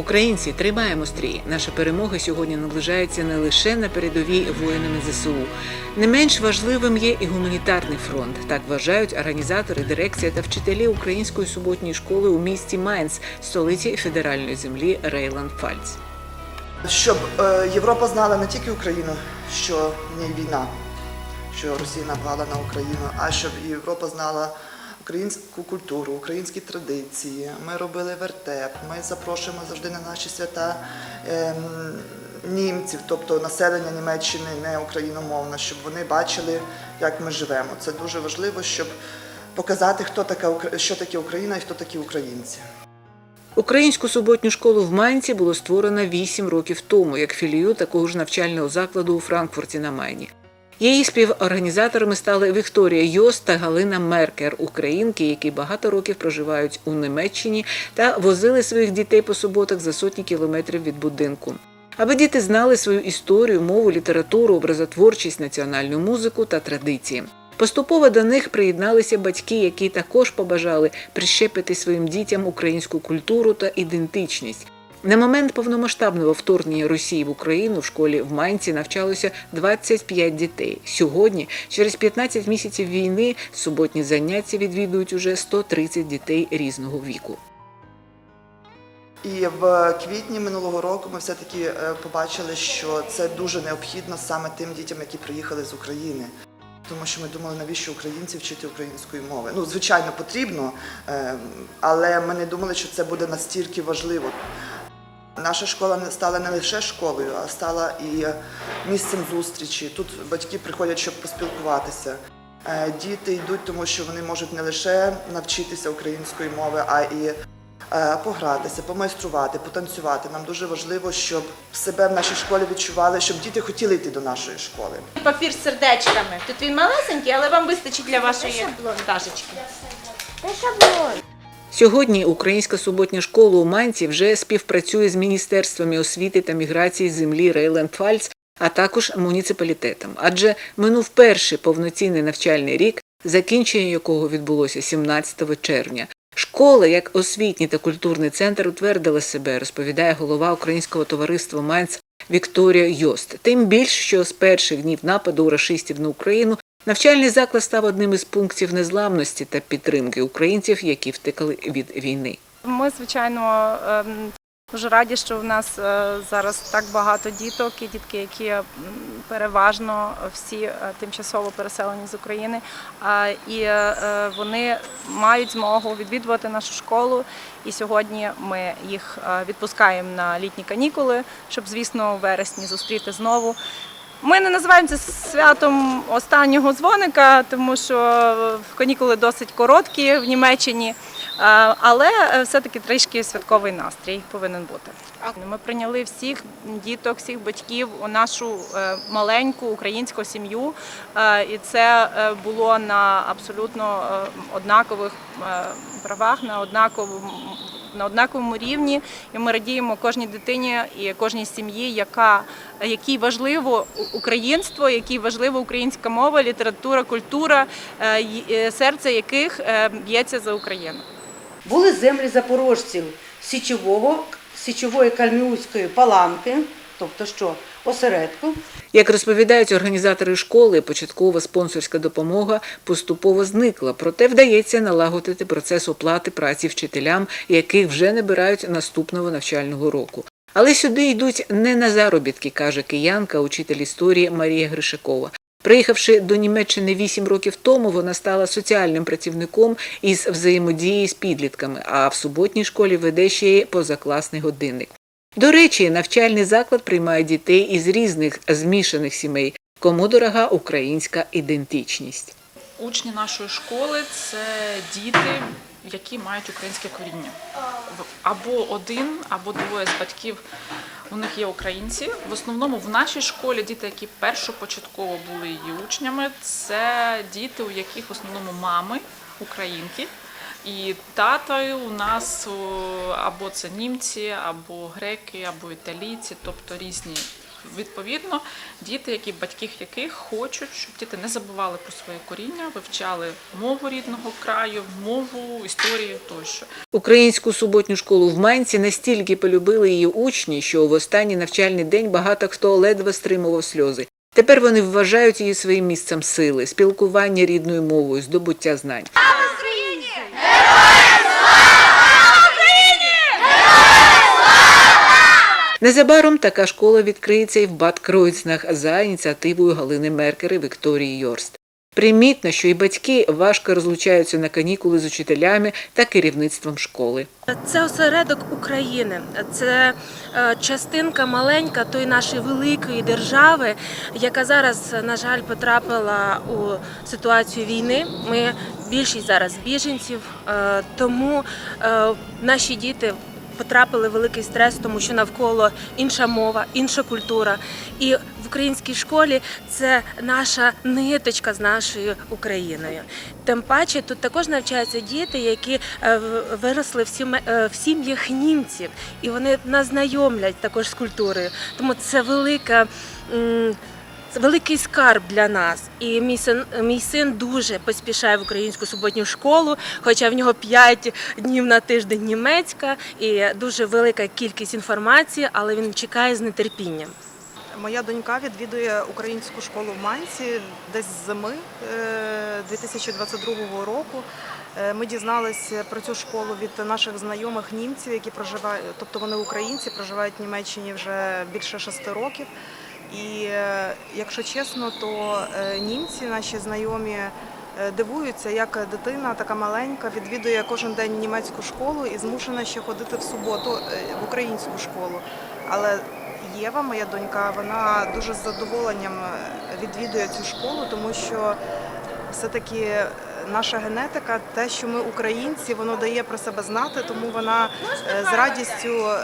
Українці тримаємо стрій. Наша перемога сьогодні наближається не лише на передовій воїнами ЗСУ. Не менш важливим є і гуманітарний фронт. Так вважають організатори, дирекція та вчителі української суботньої школи у місті Майнц, столиці федеральної землі Рейланд Фальц. Щоб е, Європа знала не тільки Україну, що ній війна, що Росія напала на Україну, а щоб Європа знала українську культуру, українські традиції. Ми робили вертеп, ми запрошуємо завжди на наші свята ем, німців, тобто населення Німеччини не україномовне, щоб вони бачили, як ми живемо. Це дуже важливо, щоб показати, хто така що таке Україна і хто такі українці. Українську суботню школу в Майнці було створено 8 років тому, як філію такого ж навчального закладу у Франкфурті на Майні. Її співорганізаторами стали Вікторія Йост та Галина Меркер, українки, які багато років проживають у Німеччині та возили своїх дітей по суботах за сотні кілометрів від будинку. Аби діти знали свою історію, мову, літературу, образотворчість, національну музику та традиції. Поступово до них приєдналися батьки, які також побажали прищепити своїм дітям українську культуру та ідентичність. На момент повномасштабного вторгнення Росії в Україну в школі в Майнці навчалося 25 дітей. Сьогодні, через 15 місяців війни, суботні заняття відвідують уже 130 дітей різного віку. І в квітні минулого року ми все-таки е, побачили, що це дуже необхідно саме тим дітям, які приїхали з України. Тому що ми думали, навіщо українці вчити української мови. Ну, звичайно, потрібно, е, але ми не думали, що це буде настільки важливо. Наша школа не стала не лише школою, а стала і місцем зустрічі. Тут батьки приходять, щоб поспілкуватися. Е, Діти йдуть, тому що вони можуть не лише навчитися української мови, а і е, погратися, помайструвати, потанцювати. Нам дуже важливо, щоб себе в нашій школі відчували, щоб діти хотіли йти до нашої школи. Папір з сердечками. Тут він малесенький, але вам вистачить для вашої пташечки. Це шаблон. Сьогодні українська суботня школа у Манці вже співпрацює з міністерствами освіти та міграції землі Рейленд Фальц, а також муніципалітетом. Адже минув перший повноцінний навчальний рік, закінчення якого відбулося 17 червня. Школа, як освітній та культурний центр, утвердила себе, розповідає голова українського товариства Майнц Вікторія Йост. Тим більш, що з перших днів нападу рашистів на Україну навчальний заклад став одним із пунктів незламності та підтримки українців, які втекли від війни. Ми, звичайно, ем, дуже раді, що в нас е, зараз так багато діток і дітки, які переважно всі е, тимчасово переселені з України. І е, вони мають змогу відвідувати нашу школу. І сьогодні ми їх відпускаємо на літні канікули, щоб, звісно, в вересні зустріти знову. Ми не називаємо це святом останнього дзвоника, тому що канікули досить короткі в Німеччині, е, але все-таки трішки святковий настрій повинен бути. Ми прийняли всіх діток, всіх батьків у нашу е, маленьку українську сім'ю, е, і це було на абсолютно однакових правах, на однаковому на однаковому рівні, і ми радіємо кожній дитині і кожній сім'ї, яка якій важливо українство, якій важлива українська мова, література, культура, е, е, серце яких е, б'ється за Україну. були землі запорожців січового, січової кальміуської паланки, тобто що осередку, Як розповідають організатори школи, початкова спонсорська допомога поступово зникла, проте вдається налагодити процес оплати праці вчителям, яких вже набирають наступного навчального року. Але сюди йдуть не на заробітки, каже киянка, учитель історії Марія Гришакова. Приїхавши до Німеччини вісім років тому, вона стала соціальним працівником із взаємодії з підлітками, а в суботній школі веде ще й позакласний годинник. До речі, навчальний заклад приймає дітей із різних змішаних сімей, кому дорога українська ідентичність. Учні нашої школи це діти, які мають українське коріння. Або один, або двоє з батьків у них є українці. В основному в нашій школі діти, які першопочатково були її учнями, це діти, у яких в основному мами українки. І тата у нас або це німці, або греки, або італійці, тобто різні Відповідно, діти, які батьки яких хочуть, щоб діти не забували про своє коріння, вивчали мову рідного краю, мову, історію тощо. Українську суботню школу в Манці настільки полюбили її учні, що в останній навчальний день багато хто ледве стримував сльози. Тепер вони вважають її своїм місцем сили, спілкування рідною мовою, здобуття знань. Незабаром така школа відкриється і в Бад Кройцнах за ініціативою Галини Меркери Вікторії Йорст. Примітно, що і батьки важко розлучаються на канікули з учителями та керівництвом школи. Це осередок України, це е, частинка маленька тої нашої великої держави, яка зараз, на жаль, потрапила у ситуацію війни. Ми більшість зараз біженців, е, тому е, наші діти. Потрапили в великий стрес, тому що навколо інша мова, інша культура. І в українській школі це наша ниточка з нашою Україною. Тим паче тут також навчаються діти, які е, виросли е, в сім'ях німців, і вони нас знайомлять також з культурою. Тому це велика. Це великий скарб для нас. І мій син, мій син дуже поспішає в українську суботню школу, хоча в нього 5 днів на тиждень німецька і дуже велика кількість інформації, але він чекає з нетерпінням. Моя донька відвідує українську школу в Манці десь з зими е, 2022 року. Е, Ми дізналися про цю школу від наших знайомих німців, які проживають, тобто вони українці, проживають в Німеччині вже більше шести років. І е, якщо чесно, то е, німці, наші знайомі, е, дивуються, як дитина така маленька відвідує кожен день німецьку школу і змушена ще ходити в суботу в українську школу. Але Єва, моя донька, вона дуже з задоволенням відвідує цю школу, тому що все-таки наша генетика, те, що ми українці, воно дає про себе знати, тому вона е, з радістю е,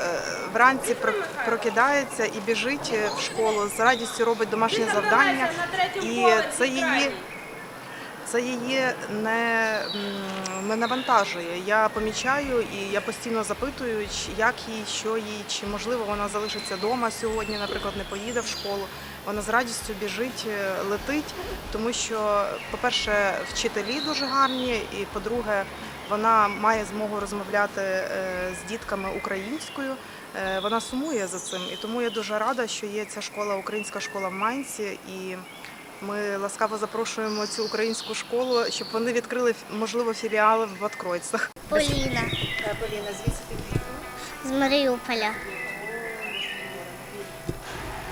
вранці про- прокидається і біжить е, в школу, з радістю робить домашнє завдання. І це її це її не, не навантажує. Я помічаю і я постійно запитую, як їй, що їй, чи можливо вона залишиться вдома сьогодні, наприклад, не поїде в школу. Вона з радістю біжить, е, летить, тому що, по-перше, вчителі дуже гарні, і по-друге, вона має змогу розмовляти е, з дітками українською. Е, Вона сумує за цим, і тому я дуже рада, що є ця школа, українська школа в Майнці. І ми ласкаво запрошуємо цю українську школу, щоб вони відкрили можливо філіали в Баткройцах. Поліна. Поліна, звідси З Маріуполя.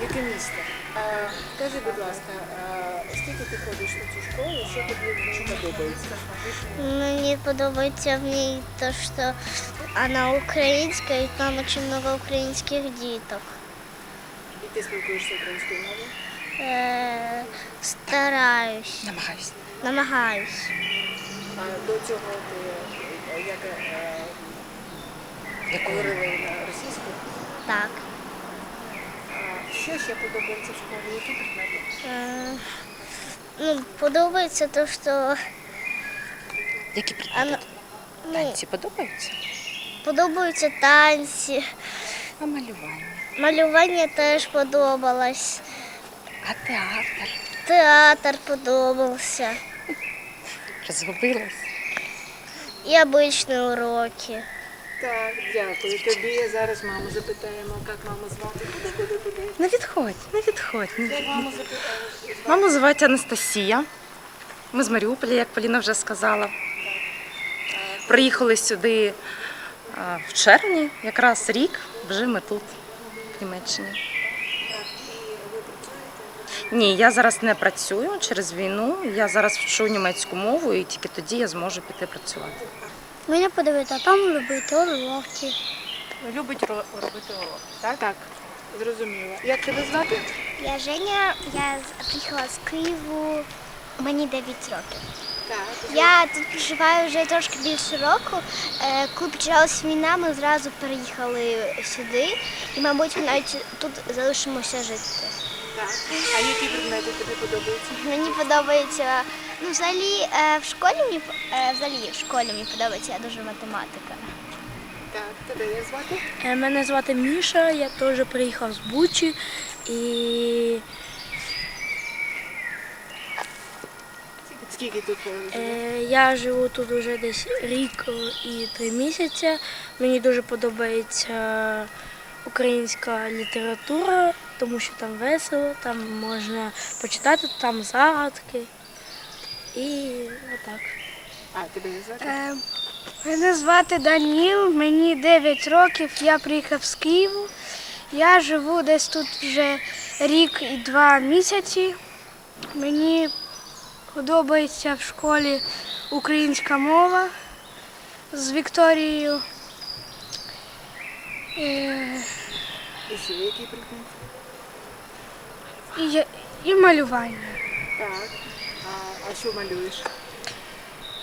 Яке місто? А, скажи, будь ласка, скільки ти ходиш на цю школу? Що тобі подобається? Мені подобається в ній те, що вона українська і там дуже багато українських діток. І ти спілкуєшся українською мовою? Е, стараюсь. Намагаюся. Намагаюсь. А до цього ти е, як, е, говорила на російською? Так. А що ще подобається в школі? Які предмети? Е, ну, подобається те, що Які вона, ну, подобаються? подобаються танці. А малювання? Малювання теж подобалось. А театр? Театр подобався. Розгубилась? І обичні уроки. Так, дякую тобі. Зараз маму запитаємо, як маму звати. Не відходь, не відходь. Маму звати Анастасія. Ми з Маріуполя, як Поліна вже сказала. Приїхали сюди е, в червні, якраз рік, вже ми тут, в Німеччині. Ні, я зараз не працюю через війну. Я зараз вчу німецьку мову і тільки тоді я зможу піти працювати. Мені подобається там робити уроки. Любить ро- робити уроки, так? Так, зрозуміло. Як тебе звати? Я Женя, я з- приїхала з Києву, мені 9 років. Так. Я тут проживаю вже трошки більше року. Е, Коли почалась війна, ми зразу переїхали сюди і, мабуть, навіть тут залишимося жити. Так. А які предмети тобі подобаються? Мені подобається, ну взагалі е, в школі мені е, взагалі в школі мені подобається дуже математика. Так, тебе як звати? Е, Мене звати Міша, я теж приїхав з Бучі і Скільки тут е, е, я живу тут уже десь рік і три місяці. Мені дуже подобається українська література, тому що там весело, там можна почитати, там загадки. І отак. А, тебе як звати? Е, Мене звати Даніл, мені 9 років, я приїхав з Києву. Я живу десь тут вже рік і два місяці. Мені подобається в школі українська мова з Вікторією. Е, І ще який предмет? І, я- і малювання. Так. А, а що малюєш?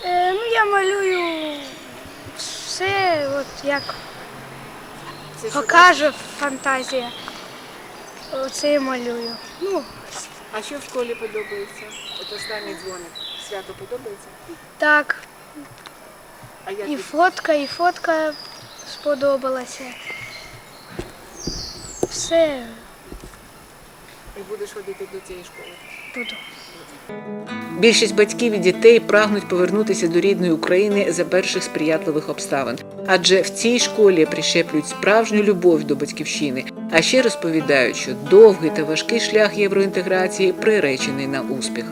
Е, Ну, я малюю все, от як Це що, покаже фантазія. Оце я малюю. Ну, А що в школі подобається? От останній дзвоник. Свято подобається? так, А як і від- фотка, і фотка сподобалася. Все і будеш ходити до цієї школи? буду. Більшість батьків і дітей прагнуть повернутися до рідної України за перших сприятливих обставин, адже в цій школі прищеплюють справжню любов до батьківщини. А ще розповідають, що довгий та важкий шлях євроінтеграції приречений на успіх.